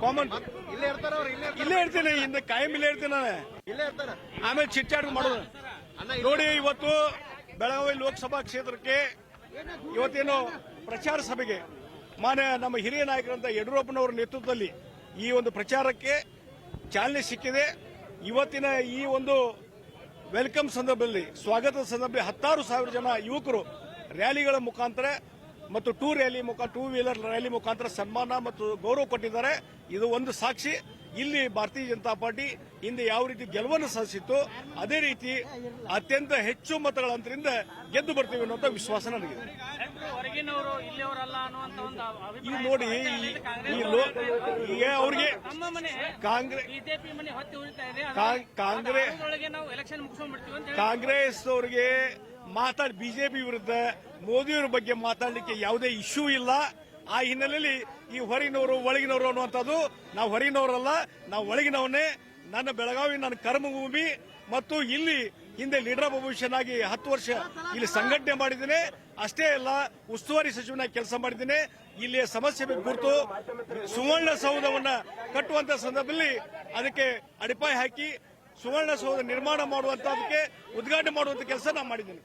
Common ಇಲ್ಲೇ ಇರ್ತಾರ ಅವ್ರು ಇಲ್ಲೇ ಇರ್ತಾರ. ಇಲ್ಲೇ ಇರ್ತೀನಿ ಇನ್ನು ಕಾಯಂ ಇಲ್ಲೇ ಇರ್ತೀನಿ ನಾನು. ಇಲ್ಲೇ ಇರ್ತಾರ. ಆಮೇಲೆ ಚಿಟ್ಚಾಟ ಮಾಡೋದು. ನೋಡಿ ಇವತ್ತು ಬೆಳಗಾವಿ ಲೋಕಸಭಾ ಕ್ಷೇತ್ರಕ್ಕೆ ಇವತ್ತೇನು ಪ್ರಚಾರ ಸಭೆಗೆ ಮಾನ್ಯ ನಮ್ಮ ಹಿರಿಯ ನಾಯಕರಂತ ಯಡಿಯೂರಪ್ಪನವರ ನೇತೃತ್ವದಲ್ಲಿ ಈ ಒಂದು ಪ್ರಚಾರಕ್ಕೆ ಚಾಲನೆ ಸಿಕ್ಕಿದೆ. ಇವತ್ತಿನ ಈ ಒಂದು ವೆಲ್ಕಮ್ ಸಂದರ್ಭದಲ್ಲಿ ಸ್ವಾಗತದ ಸಂದರ್ಭದಲ್ಲಿ ಹತ್ತಾರು ಸಾವಿರ ಜನ ಯುವಕರು ರ್ಯಾಲಿಗಳ ಮುಖಾಂತರ ಮತ್ತು ಟೂ ರ್ಯಾಲಿ ಮುಖ ಟೂ ವೀಲರ್ ರ್ಯಾಲಿ ಮುಖಾಂತರ ಸನ್ಮಾನ ಮತ್ತು ಗೌರವ ಕೊಟ್ಟಿದ್ದಾರೆ. ಇದು ಒಂದು ಸಾಕ್ಷಿ. ಇಲ್ಲಿ ಭಾರತೀಯ ಜನತಾ ಪಾರ್ಟಿ ಹಿಂದೆ ಯಾವ ರೀತಿ ಗೆಲುವನ್ನು ಸಾಧಿಸಿತ್ತು ಅದೇ ರೀತಿ ಅತ್ಯಂತ ಹೆಚ್ಚು ಮತಗಳ ಅಂತರಿಂದ ಗೆದ್ದು ಬರ್ತೀವಿ ಅನ್ನುವಂಥ ವಿಶ್ವಾಸ ನನಗಿದೆ. ಈ ನೋಡಿ ಈಗ ಅವ್ರಿಗೆ ಕಾಂಗ್ರೆಸ್ ಕಾಂಗ್ರೆಸ್ ಅವರಿಗೆ ಮಾತಾಡಿ, ಬಿಜೆಪಿ ವಿರುದ್ಧ ಮೋದಿಯವರ ಬಗ್ಗೆ ಮಾತಾಡಲಿಕ್ಕೆ ಯಾವುದೇ ಇಶ್ಯೂ ಇಲ್ಲ. ಆ ಹಿನ್ನೆಲೆಯಲ್ಲಿ ಈ ಹೊರಗಿನವರು ಒಳಗಿನವರು ಅನ್ನುವಂಥದ್ದು ನಾವು ಹೊರಗಿನವರಲ್ಲ ನಾವು ಒಳಗಿನವನ್ನೇ. ನನ್ನ ಬೆಳಗಾವಿ ನನ್ನ ಕರ್ಮಭೂಮಿ ಮತ್ತು ಇಲ್ಲಿ ಹಿಂದೆ ಲೀಡರ್ ಭವಿಷ್ಯನಾಗಿ ಹತ್ತು ವರ್ಷ ಇಲ್ಲಿ ಸಂಘಟನೆ ಮಾಡಿದ್ದೇನೆ. ಅಷ್ಟೇ ಅಲ್ಲ, ಉಸ್ತುವಾರಿ ಸಚಿವನಾಗಿ ಕೆಲಸ ಮಾಡಿದ್ದೇನೆ. ಇಲ್ಲಿಯ ಸಮಸ್ಯೆ ಕುರಿತು ಸುವರ್ಣ ಸೌಧವನ್ನ ಕಟ್ಟುವಂತ ಸಂದರ್ಭದಲ್ಲಿ ಅದಕ್ಕೆ ಅಡಿಪಾಯ ಹಾಕಿ ಸುವರ್ಣ ಸೌಧ ನಿರ್ಮಾಣ ಮಾಡುವಂತಹದಕ್ಕೆ ಉದ್ಘಾಟನೆ ಮಾಡುವಂತ ಕೆಲಸ ನಾನು ಮಾಡಿದ್ದೇನೆ